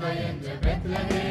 Betlehem, Betlehem.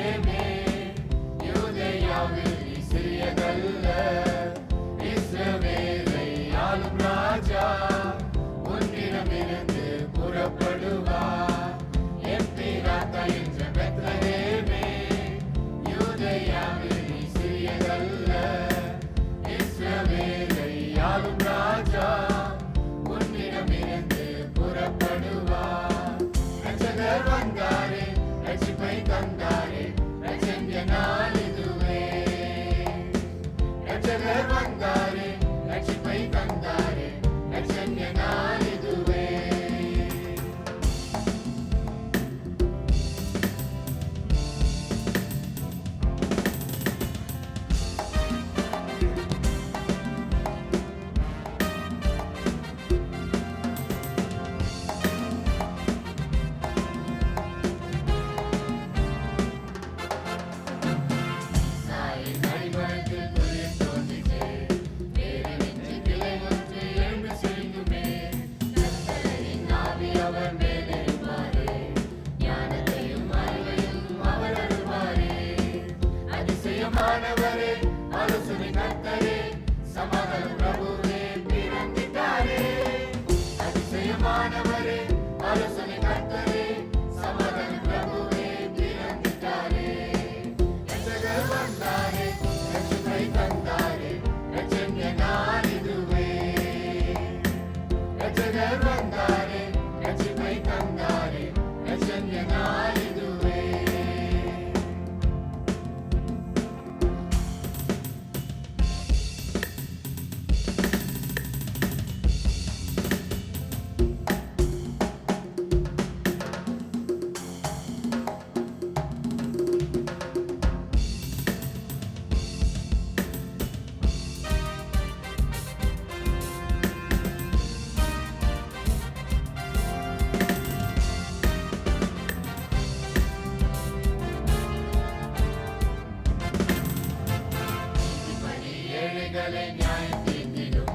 ഞാൻ തിന്നിടും.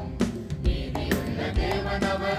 നീതിയുള്ള ദേവനവർ